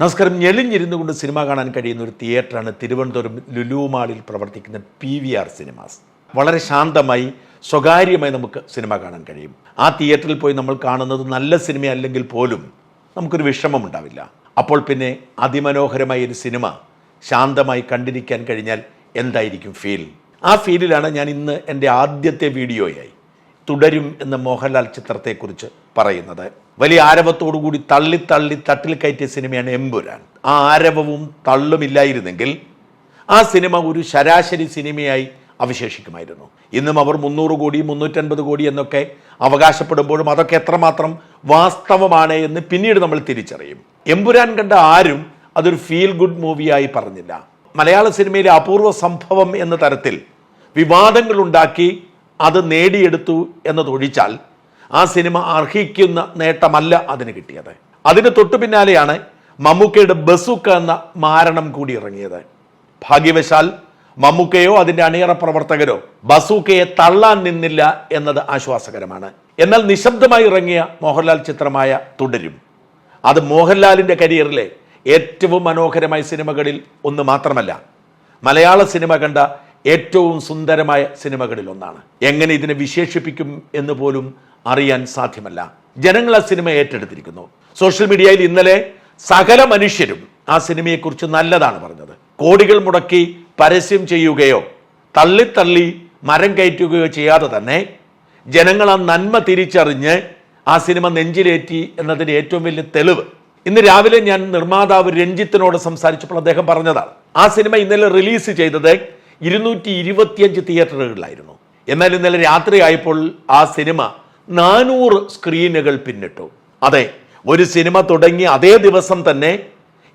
നമസ്കാരം. ഞെളിഞ്ഞിരുന്നു കൊണ്ട് സിനിമ കാണാൻ കഴിയുന്ന ഒരു തിയേറ്ററാണ് തിരുവനന്തപുരം ലുലുമാളിൽ പ്രവർത്തിക്കുന്ന പി വി ആർ സിനിമാസ്. വളരെ ശാന്തമായി സ്വകാര്യമായി നമുക്ക് സിനിമ കാണാൻ കഴിയും. ആ തിയേറ്ററിൽ പോയി നമ്മൾ കാണുന്നത് നല്ല സിനിമ അല്ലെങ്കിൽ പോലും നമുക്കൊരു വിഷമം ഉണ്ടാവില്ല. അപ്പോൾ പിന്നെ അതിമനോഹരമായ ഒരു സിനിമ ശാന്തമായി കണ്ടിരിക്കാൻ കഴിഞ്ഞാൽ എന്തായിരിക്കും ഫീൽ? ആ ഫീലിലാണ് ഞാൻ ഇന്ന് എന്റെ ആദ്യത്തെ വീഡിയോയായി തുടരും എന്ന് മോഹൻലാൽ ചിത്രത്തെക്കുറിച്ച് പറയുന്നത്. വലിയ ആരവത്തോടുകൂടി തള്ളി തള്ളി തട്ടിൽ കയറ്റിയ സിനിമയാണ് എമ്പുരാൻ. ആ ആരവവും തള്ളുമില്ലായിരുന്നെങ്കിൽ ആ സിനിമ ഒരു ശരാശരി സിനിമയായി അവശേഷിക്കുമായിരുന്നു. ഇന്നും അവർ മുന്നൂറ് കോടി മുന്നൂറ്റൻപത് കോടി എന്നൊക്കെ അവകാശപ്പെടുമ്പോഴും അതൊക്കെ എത്രമാത്രം വാസ്തവമാണ് എന്ന് പിന്നീട് നമ്മൾ തിരിച്ചറിയും. എമ്പുരാൻ കണ്ട ആരും അതൊരു ഫീൽ ഗുഡ് മൂവിയായി പറഞ്ഞില്ല. മലയാള സിനിമയിലെ അപൂർവ സംഭവം എന്ന തരത്തിൽ വിവാദങ്ങളുണ്ടാക്കി അത് നേടിയെടുത്തു എന്നതൊഴിച്ചാൽ ആ സിനിമ അർഹിക്കുന്ന നേട്ടമല്ല അതിന് കിട്ടിയത്. അതിന് തൊട്ടു പിന്നാലെയാണ് മമ്മൂക്കയുടെ ബസുക്ക എന്ന മാരണം കൂടി ഇറങ്ങിയത്. ഭാഗ്യവശാൽ മമ്മൂക്കയോ അതിന്റെ അണിയറ പ്രവർത്തകരോ ബസൂക്കയെ തള്ളാൻ നിന്നില്ല എന്നത് ആശ്വാസകരമാണ്. എന്നാൽ നിശബ്ദമായി ഇറങ്ങിയ മോഹൻലാൽ ചിത്രമായ തുടരും. അത് മോഹൻലാലിന്റെ കരിയറിലെ ഏറ്റവും മനോഹരമായ സിനിമകളിൽ ഒന്ന് മാത്രമല്ല. മലയാള സിനിമ കണ്ട ഏറ്റവും സുന്ദരമായ സിനിമകളിലൊന്നാണ്. എങ്ങനെ ഇതിനെ വിശേഷിപ്പിക്കും എന്ന് പോലും അറിയാൻ സാധ്യമല്ല. ജനങ്ങൾ ആ സിനിമ ഏറ്റെടുത്തിരിക്കുന്നു. സോഷ്യൽ മീഡിയയിൽ ഇന്നലെ സകല മനുഷ്യരും ആ സിനിമയെക്കുറിച്ച് നല്ലതാണ് പറഞ്ഞത്. കോടികൾ മുടക്കി പരസ്യം ചെയ്യുകയോ തള്ളിത്തള്ളി മരം കയറ്റുകയോ ചെയ്യാതെ തന്നെ ജനങ്ങൾ ആ നന്മ തിരിച്ചറിഞ്ഞ് ആ സിനിമ നെഞ്ചിലേറ്റി എന്നതിന്റെ ഏറ്റവും വലിയ തെളിവ്. ഇന്ന് രാവിലെ ഞാൻ നിർമ്മാതാവ് രഞ്ജിത്തിനോട് സംസാരിച്ചപ്പോൾ അദ്ദേഹം പറഞ്ഞതാണ്. ആ സിനിമ ഇന്നലെ റിലീസ് ചെയ്തത് ഇരുന്നൂറ്റി ഇരുപത്തിയഞ്ച് തിയേറ്ററുകളിലായിരുന്നു. എന്നാൽ ഇന്നലെ രാത്രിയായപ്പോൾ ആ സിനിമ നാനൂറ് സ്ക്രീനുകൾ പിന്നിട്ടു. അതെ ഒരു സിനിമ തുടങ്ങി അതേ ദിവസം തന്നെ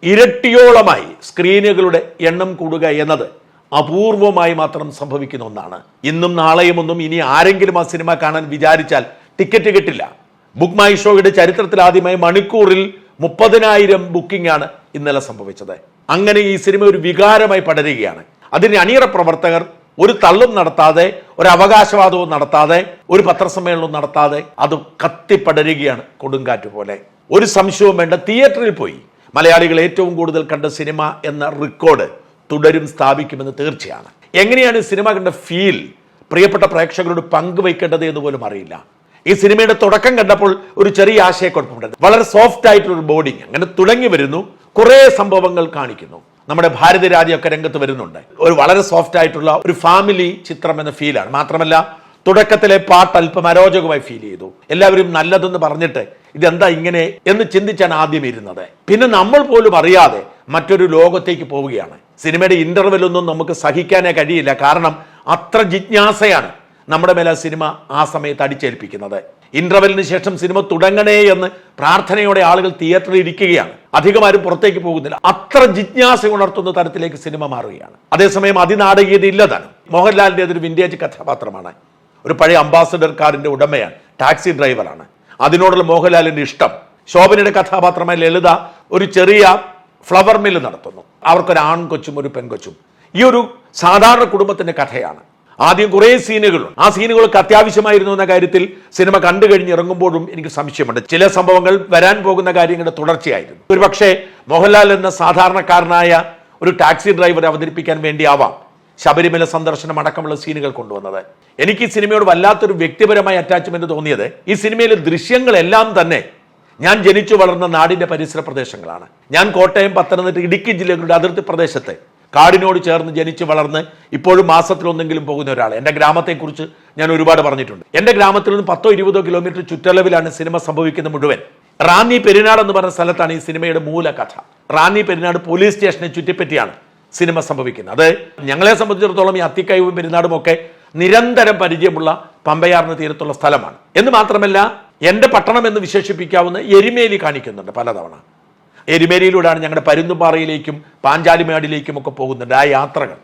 ഇരട്ടിയോളമായി സ്ക്രീനുകളുടെ എണ്ണം കൂടുക എന്നത് അപൂർവമായി മാത്രം സംഭവിക്കുന്ന ഒന്നാണ്. ഇന്നും നാളെയും ഒന്നും ഇനി ആരെങ്കിലും ആ സിനിമ കാണാൻ വിചാരിച്ചാൽ ടിക്കറ്റ് കിട്ടില്ല. ബുക്ക് മൈ ഷോയുടെ ചരിത്രത്തിൽ ആദ്യമായി മണിക്കൂറിൽ മുപ്പതിനായിരം ബുക്കിംഗ് ആണ് ഇന്നലെ സംഭവിച്ചത്. അങ്ങനെ ഈ സിനിമ ഒരു വികാരമായി പടരുകയാണ്. അതിന് അണിയറ പ്രവർത്തകർ ഒരു തള്ളും നടത്താതെ ഒരു അവകാശവാദവും നടത്താതെ ഒരു പത്രസമ്മേളനവും നടത്താതെ അത് കത്തിപ്പടരുകയാണ് കൊടുങ്കാറ്റ് പോലെ. ഒരു സംശയവും വേണ്ട തിയേറ്ററിൽ പോയി മലയാളികൾ ഏറ്റവും കൂടുതൽ കണ്ട സിനിമ എന്ന റെക്കോർഡ് തുടരും സ്ഥാപിക്കുമെന്ന് തീർച്ചയാണ്. എങ്ങനെയാണ് സിനിമ കണ്ട ഫീൽ പ്രിയപ്പെട്ട പ്രേക്ഷകരോട് പങ്കുവയ്ക്കേണ്ടത് എന്ന് പോലും അറിയില്ല. ഈ സിനിമയുടെ തുടക്കം കണ്ടപ്പോൾ ഒരു ചെറിയ ആശയക്കുഴപ്പമുണ്ട്. വളരെ സോഫ്റ്റ് ആയിട്ടുള്ള ഒരു അങ്ങനെ തുടങ്ങി വരുന്നു. കുറേ സംഭവങ്ങൾ കാണിക്കുന്നു. നമ്മുടെ ഭാരത രാജ്യമൊക്കെ രംഗത്ത് വരുന്നുണ്ട്. ഒരു വളരെ സോഫ്റ്റ് ആയിട്ടുള്ള ഒരു ഫാമിലി ചിത്രം എന്ന ഫീലാണ് മാത്രമല്ല തുടക്കത്തിലെ പാട്ട് അല്പം അരോചകമായി ഫീൽ ചെയ്തു. എല്ലാവരും നല്ലതെന്ന് പറഞ്ഞിട്ട് ഇതെന്താ ഇങ്ങനെ എന്ന് ചിന്തിച്ചാണ് ആദ്യം ഇരുന്നത്. പിന്നെ നമ്മൾ പോലും അറിയാതെ മറ്റൊരു ലോകത്തേക്ക് പോവുകയാണ്. സിനിമയുടെ ഇന്റർവെല്ലൊന്നും നമുക്ക് സഹിക്കാനേ കഴിയില്ല. കാരണം അത്ര ജിജ്ഞാസയാണ് നമ്മുടെ മേലെ സിനിമ ആ സമയത്ത് അടിച്ചേൽപ്പിക്കുന്നത്. ഇന്റർവെല്ലിന് ശേഷം സിനിമ തുടങ്ങണേ എന്ന് പ്രാർത്ഥനയോടെ ആളുകൾ തിയേറ്ററിൽ ഇരിക്കുകയാണ്. അധികമാരും പുറത്തേക്ക് പോകുന്നില്ല. അത്ര ജിജ്ഞാസ ഉണർത്തുന്ന തരത്തിലേക്ക് സിനിമ മാറുകയാണ്. അതേസമയം അതിനാടകീയത ഇല്ലതാണ് മോഹൻലാലിന്റെ അതൊരു വിന്റേജ് കഥാപാത്രമാണ്. ഒരു പഴയ അംബാസഡർ കാറിന്റെ ഉടമയാണ്. ടാക്സി ഡ്രൈവറാണ് അതിനോടുള്ള മോഹൻലാലിന്റെ ഇഷ്ടം. ശോഭനയുടെ കഥാപാത്രമായ ലളിത ഒരു ചെറിയ ഫ്ലവർ മില്ല് നടത്തുന്നു. അവർക്കൊരു ആൺകൊച്ചും ഒരു പെൺകൊച്ചും. ഈ ഒരു സാധാരണ കുടുംബത്തിന്റെ കഥയാണ്. ആദ്യം കുറേ സീനുകളുണ്ട് ആ സീനുകളൊക്കെ അത്യാവശ്യമായിരുന്നു എന്ന കാര്യത്തിൽ സിനിമ കണ്ടു കഴിഞ്ഞ് ഇറങ്ങുമ്പോഴും എനിക്ക് സംശയമുണ്ട്. ചില സംഭവങ്ങൾ വരാൻ പോകുന്ന കാര്യങ്ങളുടെ തുടർച്ചയായിരുന്നു. ഒരു പക്ഷേ മോഹൻലാൽ എന്ന സാധാരണക്കാരനായ ഒരു ടാക്സി ഡ്രൈവറെ അവതരിപ്പിക്കാൻ വേണ്ടിയാവാം ശബരിമല സന്ദർശനം അടക്കമുള്ള സീനുകൾ കൊണ്ടുവന്നത്. എനിക്ക് ഈ സിനിമയോട് വല്ലാത്തൊരു വ്യക്തിപരമായ അറ്റാച്ച്മെന്റ് തോന്നിയത് ഈ സിനിമയിലെ ദൃശ്യങ്ങളെല്ലാം തന്നെ ഞാൻ ജനിച്ചു വളർന്ന നാടിന്റെ പരിസര പ്രദേശങ്ങളാണ്. ഞാൻ കോട്ടയം പത്തനംതിട്ട ഇടുക്കി ജില്ലകളുടെ അതിർത്തി പ്രദേശത്തെ കാടിനോട് ചേർന്ന് ജനിച്ച് വളർന്ന് ഇപ്പോഴും മാസത്തിലൊന്നെങ്കിലും പോകുന്ന ഒരാൾ എന്റെ ഗ്രാമത്തെക്കുറിച്ച് ഞാൻ ഒരുപാട് പറഞ്ഞിട്ടുണ്ട്. എന്റെ ഗ്രാമത്തിൽ നിന്ന് പത്തോ ഇരുപതോ കിലോമീറ്റർ ചുറ്റളവിലാണ് സിനിമ സംഭവിക്കുന്നത് മുഴുവൻ. റാന്നി പെരിനാട് എന്ന് പറഞ്ഞ സ്ഥലത്താണ് ഈ സിനിമയുടെ മൂല കഥ റാന്നി പെരിനാട് പോലീസ് സ്റ്റേഷനെ ചുറ്റിപ്പറ്റിയാണ് സിനിമ സംഭവിക്കുന്നത്. അത് ഞങ്ങളെ സംബന്ധിച്ചിടത്തോളം ഈ അത്തിക്കയവും പെരുന്നാടും ഒക്കെ നിരന്തരം പരിചയമുള്ള പമ്പയാറിന് തീരത്തുള്ള സ്ഥലമാണ്. എന്ന് മാത്രമല്ല എന്റെ പട്ടണം എന്ന് വിശേഷിപ്പിക്കാവുന്ന എരിമേലി കാണിക്കുന്നുണ്ട് പലതവണ. എരിമേലിയിലൂടെയാണ് ഞങ്ങളുടെ പരുന്തുപാറയിലേക്കും പാഞ്ചാലിമേടിലേക്കും ഒക്കെ പോകുന്നുണ്ട് ആ യാത്രകൾ.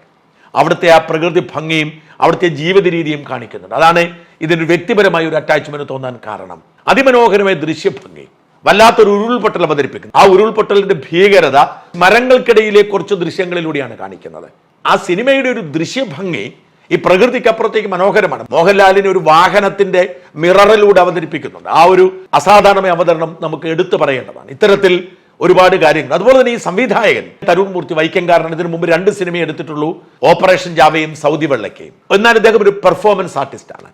അവിടുത്തെ ആ പ്രകൃതി ഭംഗിയും അവിടുത്തെ ജീവിത രീതിയും കാണിക്കുന്നുണ്ട്. അതാണ് ഇതിന് വ്യക്തിപരമായ ഒരു അറ്റാച്ച്മെന്റ് തോന്നാൻ കാരണം. അതിമനോഹരമായ ദൃശ്യഭംഗി. വല്ലാത്തൊരു ഉരുൾപൊട്ടൽ അവതരിപ്പിക്കുന്നു. ആ ഉരുൾപൊട്ടലിന്റെ ഭീകരത മരങ്ങൾക്കിടയിലെ കുറച്ച് ദൃശ്യങ്ങളിലൂടെയാണ് കാണിക്കുന്നത്. ആ സിനിമയുടെ ഒരു ദൃശ്യഭംഗി ഈ പ്രകൃതിക്കപ്പുറത്തേക്ക് മനോഹരമാണ്. മോഹൻലാലിനെ ഒരു വാഹനത്തിന്റെ മിററിലൂടെ അവതരിപ്പിക്കുന്നുണ്ട്. ആ ഒരു അസാധാരണമായ അവതരണം നമുക്ക് എടുത്തു പറയേണ്ടതാണ്. ഇത്തരത്തിൽ ഒരുപാട് കാര്യങ്ങൾ. അതുപോലെ തന്നെ ഈ സംവിധായകൻ തരുൺ മൂർത്തി വൈക്കംകാരൻ ഇതിനു മുമ്പ് രണ്ട് സിനിമ എടുത്തിട്ടുള്ളൂ. ഓപ്പറേഷൻ ജാവയും സൗദി വെള്ളക്കയും. എന്നാൽ ഇദ്ദേഹം ഒരു പെർഫോമൻസ് ആർട്ടിസ്റ്റാണ്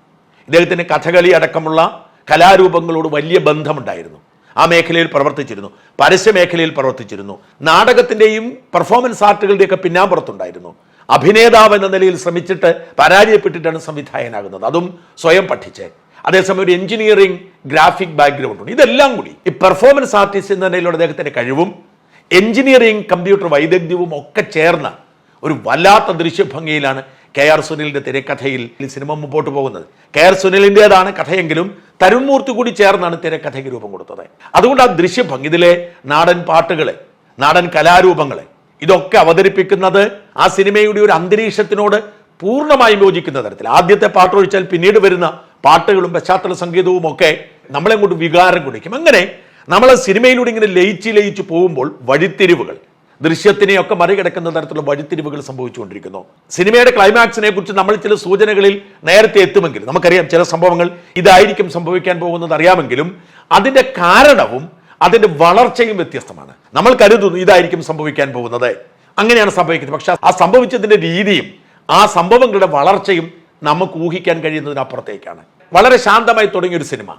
ഇദ്ദേഹത്തിന് കഥകളി അടക്കമുള്ള കലാരൂപങ്ങളോട് വലിയ ബന്ധമുണ്ടായിരുന്നു. ആ മേഖലയിൽ പ്രവർത്തിച്ചിരുന്നു. പരസ്യ മേഖലയിൽ പ്രവർത്തിച്ചിരുന്നു. നാടകത്തിന്റെയും പെർഫോമൻസ് ആർട്ടുകളുടെയൊക്കെ പിന്നാമ്പുറത്തുണ്ടായിരുന്നു അഭിനേതാവ് എന്ന നിലയിൽ ശ്രമിച്ചിട്ട് പരാജയപ്പെട്ടിട്ടാണ് സംവിധായകനാകുന്നത്. അതും സ്വയം പഠിച്ച്. അതേസമയം ഒരു എഞ്ചിനീയറിംഗ് ഗ്രാഫിക് ബാക്ക്ഗ്രൗണ്ട് ഉണ്ട്. ഇതെല്ലാം കൂടി ഈ പെർഫോമൻസ് ആർട്ടിസ്റ്റ് എന്ന നിലയിലുള്ള അദ്ദേഹത്തിന്റെ കഴിവും എഞ്ചിനീയറിംഗ് കമ്പ്യൂട്ടർ വൈദഗ്ധ്യവും ഒക്കെ ചേർന്ന ഒരു വല്ലാത്ത ദൃശ്യഭംഗിയിലാണ് കെ ആർ സുനിലിന്റെ തിരക്കഥയിൽ സിനിമ മുമ്പോട്ട് പോകുന്നത്. കെ ആർ സുനിലിന്റെതാണ് കഥയെങ്കിലും തരുൺ മൂർത്തി കൂടി ചേർന്നാണ് തിരക്കഥയ്ക്ക് രൂപം കൊടുത്തത്. അതുകൊണ്ട് ആ ദൃശ്യഭംഗി ഇതിലെ നാടൻ പാട്ടുകളെ നാടൻ കലാരൂപങ്ങളെ ഇതൊക്കെ അവതരിപ്പിക്കുന്നത് ആ സിനിമയുടെ ഒരു അന്തരീക്ഷത്തിനോട് പൂർണമായും യോജിക്കുന്ന തരത്തിൽ ആദ്യത്തെ പാട്ടൊഴിച്ചാൽ പിന്നീട് വരുന്ന പാട്ടുകളും പശ്ചാത്തല സംഗീതവും ഒക്കെ നമ്മളെ അങ്ങോട്ട് വികാരം കുടിക്കും അങ്ങനെ നമ്മൾ സിനിമയിലൂടെ ഇങ്ങനെ ലയിച്ച് ലയിച്ച് പോകുമ്പോൾ വഴിത്തിരിവുകൾ ദൃശ്യത്തിനെയൊക്കെ മറികടക്കുന്ന തരത്തിലുള്ള വഴിത്തിരിവുകൾ സംഭവിച്ചുകൊണ്ടിരിക്കുന്നു. സിനിമയുടെ ക്ലൈമാക്സിനെ കുറിച്ച് നമ്മൾ ചില സൂചനകളിൽ നേരത്തെ എത്തുമെങ്കിലും നമുക്കറിയാം ചില സംഭവങ്ങൾ ഇതായിരിക്കും സംഭവിക്കാൻ പോകുന്നത് അറിയാമെങ്കിലും അതിന്റെ കാരണവും അതിന്റെ വളർച്ചയും വ്യത്യസ്തമാണ്. നമ്മൾ കരുതുന്നു ഇതായിരിക്കും സംഭവിക്കാൻ പോകുന്നത്. അങ്ങനെയാണ് സംഭവിക്കുന്നത്. പക്ഷെ ആ സംഭവിച്ചതിന്റെ രീതിയും ആ സംഭവങ്ങളുടെ വളർച്ചയും നമുക്ക് ഊഹിക്കാൻ കഴിയുന്നതിനപ്പുറത്തേക്കാണ്. വളരെ ശാന്തമായി തുടങ്ങിയ ഒരു സിനിമ.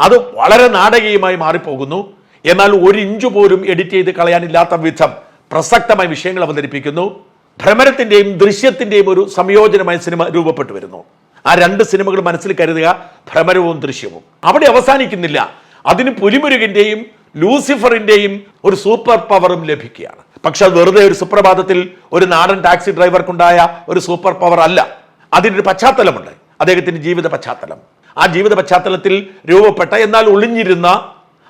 അത് വളരെ നാടകീയമായി മാറിപ്പോകുന്നു. എന്നാൽ ഒരു ഇഞ്ചു പോലും എഡിറ്റ് ചെയ്ത് കളയാനില്ലാത്ത വിധം പ്രസക്തമായ വിഷയങ്ങൾ അവതരിപ്പിക്കുന്നു. ഭ്രമരത്തിന്റെയും ദൃശ്യത്തിന്റെയും ഒരു സംയോജനമായ സിനിമ രൂപപ്പെട്ടു വരുന്നു. ആ രണ്ട് സിനിമകൾ മനസ്സിൽ കരുതുക ഭ്രമരവും ദൃശ്യവും. അവിടെ അവസാനിക്കുന്നില്ല. അതിന് പുലിമുരുകിന്റെയും ലൂസിഫറിന്റെയും ഒരു സൂപ്പർ പവറും ലഭിക്കുകയാണ്. പക്ഷെ അത് വെറുതെ ഒരു സുപ്രഭാതത്തിൽ ഒരു നാടൻ ടാക്സി ഡ്രൈവർക്കുണ്ടായ ഒരു സൂപ്പർ പവർ അല്ല. അതിനൊരു പശ്ചാത്തലമുണ്ട്. അദ്ദേഹത്തിന്റെ ജീവിത പശ്ചാത്തലം. ആ ജീവിത പശ്ചാത്തലത്തിൽ രൂപപ്പെട്ട എന്നാൽ ഒളിഞ്ഞിരുന്ന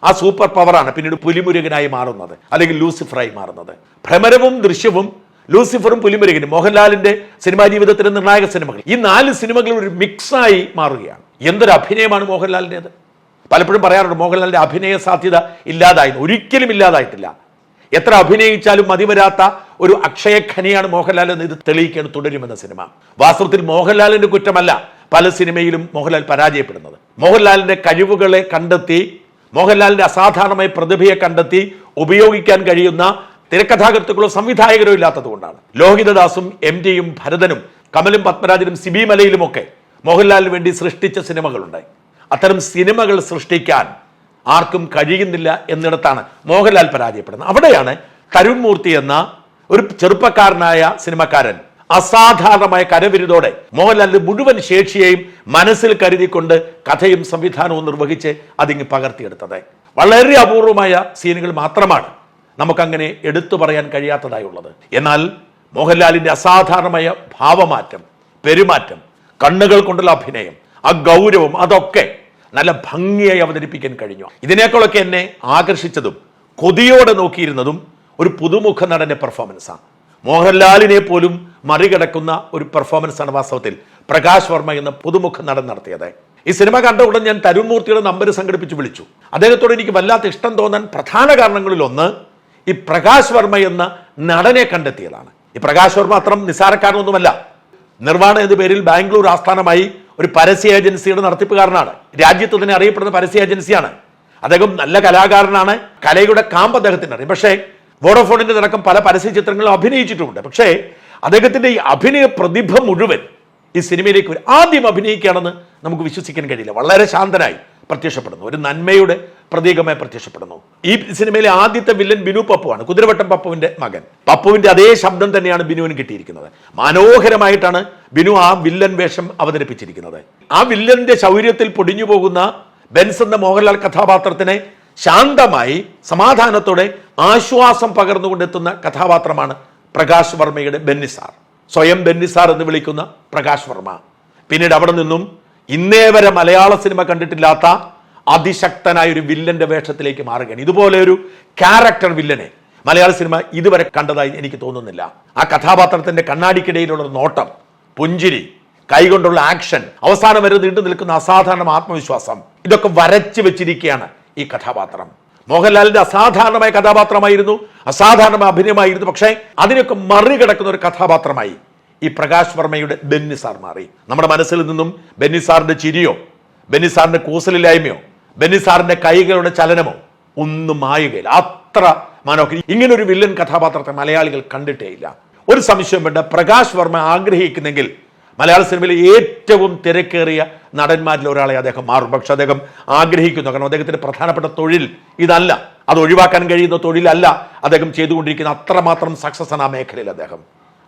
ആ സൂപ്പർ പവറാണ് പിന്നീട് പുലിമുരുകനായി മാറുന്നത് അല്ലെങ്കിൽ ലൂസിഫറായി മാറുന്നത്. ഭ്രമരവും ദൃശ്യവും ലൂസിഫറും പുലിമുരുകനും മോഹൻലാലിന്റെ സിനിമാ ജീവിതത്തിലെ നിർണായക സിനിമകൾ ഈ നാല് സിനിമകൾ ഒരു മിക്സായി മാറുകയാണ്. എന്തൊരു അഭിനയമാണ് മോഹൻലാലിന്റെത് പലപ്പോഴും പറയാറുണ്ട് മോഹൻലാലിന്റെ അഭിനയ സാധ്യത ഇല്ലാതായി ഒരിക്കലും ഇല്ലാതായിട്ടില്ല. എത്ര അഭിനയിച്ചാലും മതിവരാത്ത ഒരു അക്ഷയഖനിയാണ് മോഹൻലാൽ എന്ന് ഇത് തെളിയിക്കാൻ തുടരുമെന്ന സിനിമ. വാസ്തവത്തിൽ മോഹൻലാലിന്റെ കുറ്റമല്ല പല സിനിമയിലും മോഹൻലാൽ പരാജയപ്പെടുന്നത്. മോഹൻലാലിന്റെ കഴിവുകളെ കണ്ടെത്തി മോഹൻലാലിന്റെ അസാധാരണമായ പ്രതിഭയെ കണ്ടെത്തി ഉപയോഗിക്കാൻ കഴിയുന്ന തിരക്കഥാകൃത്തുക്കളോ സംവിധായകരോ ഇല്ലാത്തതുകൊണ്ടാണ് ലോഹിതദാസും എം ടിയും ഭരതനും കമലും പത്മരാജനും സിബി മലയിലുമൊക്കെ മോഹൻലാലിന് വേണ്ടി സൃഷ്ടിച്ച സിനിമകളുണ്ട് അത്തരം സിനിമകൾ സൃഷ്ടിക്കാൻ ആർക്കും കഴിയുന്നില്ല എന്നിടത്താണ് മോഹൻലാൽ പരാജയപ്പെടുന്നത്. അവിടെയാണ് തരുൺമൂർത്തി എന്ന ഒരു ചെറുപ്പക്കാരനായ സിനിമക്കാരൻ അസാധാരണമായ കരവിരുതോടെ മോഹൻലാലിന്റെ മുഴുവൻ ശേഷിയെയും മനസ്സിൽ കരുതിക്കൊണ്ട് കഥയും സംവിധാനവും നിർവഹിച്ച് അതിങ്ങ് പകർത്തിയെടുത്തത്. വളരെ അപൂർവമായ സീനുകൾ മാത്രമാണ് നമുക്കങ്ങനെ എടുത്തു പറയാൻ കഴിയാത്തതായുള്ളത്. എന്നാൽ മോഹൻലാലിന്റെ അസാധാരണമായ ഭാവമാറ്റം പെരുമാറ്റം കണ്ണുകൾ കൊണ്ടുള്ള അഭിനയം ആ ഗൗരവം അതൊക്കെ നല്ല ഭംഗിയായി അവതരിപ്പിക്കാൻ കഴിഞ്ഞു. ഇതിനേക്കാളൊക്കെ എന്നെ ആകർഷിച്ചതും കൊതിയോടെ നോക്കിയിരുന്നതും ഒരു പുതുമുഖ നടന്റെ പെർഫോമൻസാണ് മോഹൻലാലിനെ പോലും മറികടക്കുന്ന ഒരു പെർഫോമൻസാണ് വാസ്തവത്തിൽ പ്രകാശ് വർമ്മ എന്ന പുതുമുഖ നടൻ നടത്തിയത്. ഈ സിനിമ കണ്ട ഉടൻ ഞാൻ തരുൺ മൂർത്തിയുടെ നമ്പർ സംഘടിപ്പിച്ച് വിളിച്ചു. അദ്ദേഹത്തോട് എനിക്ക് വല്ലാത്ത ഇഷ്ടം തോന്നാൻ പ്രധാന കാരണങ്ങളിൽ ഒന്ന് ഈ പ്രകാശ് വർമ്മ എന്ന നടനെ കണ്ടെത്തിയതാണ്. ഈ പ്രകാശ് വർമ്മ അത്ര നിസ്സാരക്കാരനൊന്നുമല്ല. നിർവാണ എന്ന പേരിൽ ബാംഗ്ലൂർ ആസ്ഥാനമായി ഒരു പരസ്യ ഏജൻസിയുടെ നടത്തിപ്പുകാരനാണ്. രാജ്യത്ത് തന്നെ അറിയപ്പെടുന്ന പരസ്യ ഏജൻസിയാണ്. അദ്ദേഹം നല്ല കലാകാരനാണ്. കലയുടെ കാമ്പ് അദ്ദേഹത്തിന് അറിയാം. പക്ഷേ വോഡോഫോണിന്റെ അടക്കം പല പരസ്യ ചിത്രങ്ങളും അഭിനയിച്ചിട്ടുമുണ്ട്. പക്ഷേ അദ്ദേഹത്തിന്റെ ഈ അഭിനയ പ്രതിഭ മുഴുവൻ ഈ സിനിമയിലേക്ക് ആദ്യം അഭിനയിക്കുകയാണെന്ന് നമുക്ക് വിശ്വസിക്കാൻ കഴിയില്ല. വളരെ ശാന്തനായി പ്രത്യക്ഷപ്പെടുന്നു. ഒരു നന്മയുടെ പ്രതീകമായി പ്രത്യക്ഷപ്പെടുന്നു. ഈ സിനിമയിലെ ആദ്യത്തെ വില്ലൻ ബിനു പപ്പുവാണ് കുതിരവട്ടം പപ്പുവിന്റെ മകൻ. പപ്പുവിന്റെ അതേ ശബ്ദം തന്നെയാണ് ബിനുവിന് കിട്ടിയിരിക്കുന്നത്. മനോഹരമായിട്ടാണ് ബിനു ആ വില്ലൻ വേഷം അവതരിപ്പിച്ചിരിക്കുന്നത്. ആ വില്ലന്റെ ശൗര്യത്തിൽ പൊടിഞ്ഞു പോകുന്ന ബെൻസ് എന്ന മോഹൻലാൽ കഥാപാത്രത്തിനെ ശാന്തമായി സമാധാനത്തോടെ ആശ്വാസം പകർന്നുകൊണ്ടെത്തുന്ന കഥാപാത്രമാണ് പ്രകാശ് വർമ്മയുടെ ബെന്നിസാർ സ്വയം ബെന്നിസാർ എന്ന് വിളിക്കുന്ന പ്രകാശ് വർമ്മ. പിന്നീട് അവിടെ നിന്നും ഇന്നേ വരെ മലയാള സിനിമ കണ്ടിട്ടില്ലാത്ത അതിശക്തനായ ഒരു വില്ലന്റെ വേഷത്തിലേക്ക് മാറുകയാണ്. ഇതുപോലെ ഒരു ക്യാരക്ടർ വില്ലനെ മലയാള സിനിമ ഇതുവരെ കണ്ടതായി എനിക്ക് തോന്നുന്നില്ല. ആ കഥാപാത്രത്തിന്റെ കണ്ണാടിക്കിടയിലുള്ള നോട്ടം പുഞ്ചിരി കൈകൊണ്ടുള്ള ആക്ഷൻ അവസാനം വരെ നീണ്ടു നിൽക്കുന്ന അസാധാരണ ആത്മവിശ്വാസം ഇതൊക്കെ വരച്ചു വെച്ചിരിക്കുകയാണ് ഈ കഥാപാത്രം. മോഹൻലാലിന്റെ അസാധാരണമായ കഥാപാത്രമായിരുന്നു അസാധാരണമായ അഭിനയമായിരുന്നു പക്ഷേ അതിനൊക്കെ മറികടക്കുന്ന ഒരു കഥാപാത്രമായി ഈ പ്രകാശ് വർമ്മയുടെ ബെന്നി സാർ മാറി. നമ്മുടെ മനസ്സിൽ നിന്നും ബെന്നി സാറിന്റെ ചിരിയോ ബെന്നി സാറിന്റെ കൂസലില്ലായ്മയോ ബെന്നി സാറിന്റെ കൈകളുടെ ചലനമോ ഒന്നും മായുകയില്ല. അത്ര മനോഹരി ഒരു വില്ലൻ കഥാപാത്രത്തെ മലയാളികൾ കണ്ടിട്ടേയില്ല ഒരു സംശയം വേണ്ട പ്രകാശ് വർമ്മ ആഗ്രഹിക്കുന്നെങ്കിൽ മലയാള സിനിമയിലെ ഏറ്റവും തിരക്കേറിയ നടന്മാരിൽ ഒരാളെ അദ്ദേഹം മാറും. പക്ഷെ അദ്ദേഹം ആഗ്രഹിക്കുന്നു. കാരണം അദ്ദേഹത്തിന്റെ പ്രധാനപ്പെട്ട തൊഴിൽ ഇതല്ല. അത് ഒഴിവാക്കാൻ കഴിയുന്ന തൊഴിലല്ല അദ്ദേഹം ചെയ്തുകൊണ്ടിരിക്കുന്ന അത്രമാത്രം സക്സസ് ആണ് ആ മേഖലയിൽ അദ്ദേഹം.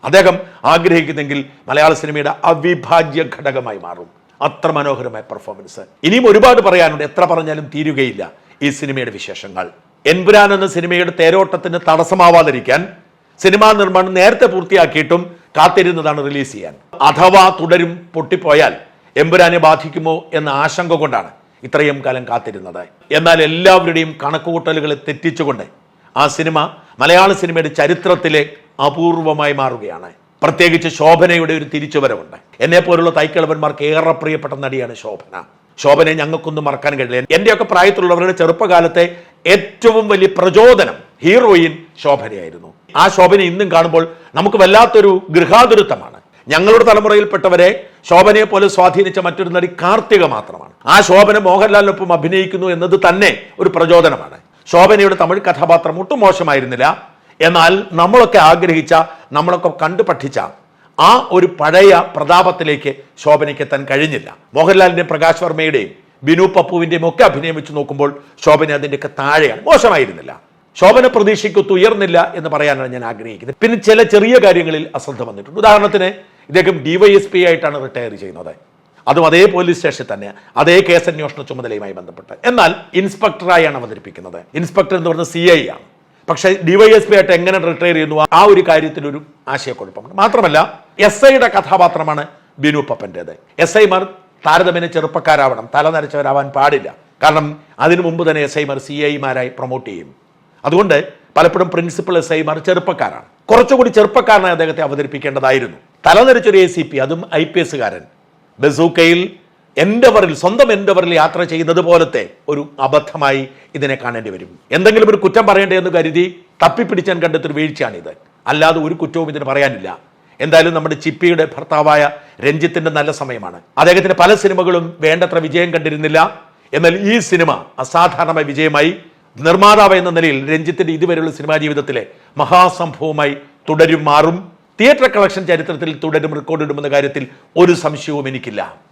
അദ്ദേഹം ആഗ്രഹിക്കുന്നെങ്കിൽ മലയാള സിനിമയുടെ അവിഭാജ്യ ഘടകമായി മാറും. അത്ര മനോഹരമായ പെർഫോമൻസ് ഇനിയും ഒരുപാട് പറയാനുണ്ട്. എത്ര പറഞ്ഞാലും തീരുകയില്ല ഈ സിനിമയുടെ വിശേഷങ്ങൾ. എൻപുരാൻ എന്ന സിനിമയുടെ തേരോട്ടത്തിന് തടസ്സമാവാതിരിക്കാൻ സിനിമാ നിർമ്മാണം നേരത്തെ പൂർത്തിയാക്കിയിട്ടും കാത്തിരുന്നതാണ് റിലീസ് ചെയ്യാൻ. അഥവാ തുടരും പൊട്ടിപ്പോയാൽ എമ്പുരാനെ ബാധിക്കുമോ എന്ന ആശങ്ക കൊണ്ടാണ് ഇത്രയും കാലം കാത്തിരുന്നത്. എന്നാൽ എല്ലാവരുടെയും കണക്കുകൂട്ടലുകളെ തെറ്റിച്ചുകൊണ്ട് ആ സിനിമ മലയാള സിനിമയുടെ ചരിത്രത്തിലെ അപൂർവമായി മാറുകയാണ്. പ്രത്യേകിച്ച് ശോഭനയുടെ ഒരു തിരിച്ചുവരവുണ്ട്. എന്നെ പോലുള്ള തൈക്കിളവന്മാർക്ക് ഏറെ പ്രിയപ്പെട്ട നടിയാണ് ശോഭന. ശോഭനയെ ഞങ്ങൾക്കൊന്നും മറക്കാൻ കഴിയില്ല. എന്റെയൊക്കെ പ്രായത്തിലുള്ളവരുടെ ചെറുപ്പകാലത്തെ ഏറ്റവും വലിയ പ്രചോദനം ഹീറോയിൻ ശോഭനയായിരുന്നു. ആ ശോഭന ഇന്നും കാണുമ്പോൾ നമുക്ക് വല്ലാത്തൊരു ഗൃഹാതുരത്വമാണ്. ഞങ്ങളുടെ തലമുറയിൽപ്പെട്ടവരെ ശോഭനയെ പോലെ സ്വാധീനിച്ച മറ്റൊരു നടി കാർത്തിക മാത്രമാണ്. ആ ശോഭന മോഹൻലാലിനൊപ്പം അഭിനയിക്കുന്നു എന്നത് തന്നെ ഒരു പ്രചോദനമാണ്. ശോഭനയുടെ തമിഴ് കഥാപാത്രം ഒട്ടും മോശമായിരുന്നില്ല. എന്നാൽ നമ്മളൊക്കെ ആഗ്രഹിച്ച നമ്മളൊക്കെ കണ്ടു പഠിച്ച ആ ഒരു പഴയ പ്രതാപത്തിലേക്ക് ശോഭനയ്ക്കെത്താൻ കഴിഞ്ഞില്ല. മോഹൻലാലിന്റെയും പ്രകാശ് വർമ്മയുടെയും ബിനു പപ്പുവിന്റെയും ഒക്കെ അഭിനയം വെച്ച് നോക്കുമ്പോൾ ശോഭന അതിന്റെയൊക്കെ താഴെയാണ്. മോശമായിരുന്നില്ല. ശോഭന പ്രതീക്ഷയ്ക്കൊത്ത് ഉയർന്നില്ല എന്ന് പറയാനാണ് ഞാൻ ആഗ്രഹിക്കുന്നത്. പിന്നെ ചില ചെറിയ കാര്യങ്ങളിൽ അശ്രദ്ധ വന്നിട്ടുണ്ട്. ഉദാഹരണത്തിന് ഇദ്ദേഹം ഡിവൈഎസ്പി ആയിട്ടാണ് റിട്ടയർ ചെയ്യുന്നത്. അതും അതേ പോലീസ് സ്റ്റേഷനിൽ തന്നെ അതേ കേസ് അന്വേഷണ ചുമതലയുമായി ബന്ധപ്പെട്ട്. എന്നാൽ ഇൻസ്പെക്ടറായാണ് അവതരിപ്പിക്കുന്നത്. ഇൻസ്പെക്ടർ എന്ന് പറഞ്ഞ സി ഐ ആണ്. പക്ഷേ ഡിവൈഎസ്പി ആയിട്ട് എങ്ങനെ റിട്ടയർ ചെയ്യുന്നു? ആ ഒരു കാര്യത്തിൽ ഒരു ആശയക്കുഴപ്പമുണ്ട്. മാത്രമല്ല എസ് ഐയുടെ കഥാപാത്രമാണ് ബിനു പപ്പന്റേത് എസ് ഐമാർ താരതമ്യേന ചെറുപ്പക്കാരാവണം. തല നരച്ചവരാവാൻ പാടില്ല. കാരണം അതിനു മുമ്പ് തന്നെ എസ് ഐമാർ സി ഐമാരായി പ്രൊമോട്ട് ചെയ്യും. അതുകൊണ്ട് പലപ്പോഴും പ്രിൻസിപ്പൽ എസ് ഐമാർ ചെറുപ്പക്കാരാണ്. കുറച്ചുകൂടി ചെറുപ്പക്കാരനായി അദ്ദേഹത്തെ അവതരിപ്പിക്കേണ്ടതായിരുന്നു. തലനരിച്ചൊരു എ സി പി അതും ഐ പി എസുകാരൻ ബസൂക്കയിൽ എൻഡവറിൽ സ്വന്തം എൻഡവറിൽ യാത്ര ചെയ്യുന്നത് പോലത്തെ ഒരു അബദ്ധമായി ഇതിനെ കാണേണ്ടി വരും. എന്തെങ്കിലും ഒരു കുറ്റം പറയണ്ടേ എന്ന് കരുതി തപ്പിപ്പിടിച്ചാൻ കണ്ടെത്തൊരു വീഴ്ചയാണിത്. അല്ലാതെ ഒരു കുറ്റവും ഇതിന് പറയാനില്ല. എന്തായാലും നമ്മുടെ ചിപ്പിയുടെ ഭർത്താവായ രഞ്ജിത്തിന്റെ നല്ല സമയമാണ്. അദ്ദേഹത്തിന്റെ പല സിനിമകളും വേണ്ടത്ര വിജയം കണ്ടിരുന്നില്ല. എന്നാൽ ഈ സിനിമ അസാധാരണമായ വിജയമായി നിർമ്മാതാവ് എന്ന നിലയിൽ രഞ്ജിത്തിന്റെ ഇതുവരെയുള്ള സിനിമാ ജീവിതത്തിലെ മഹാസംഭവമായി തുടരും മാറും. തിയേറ്റർ കളക്ഷൻ ചരിത്രത്തിൽ തുടരും റെക്കോർഡിടുമെന്ന കാര്യത്തിൽ ഒരു സംശയവും എനിക്കില്ല.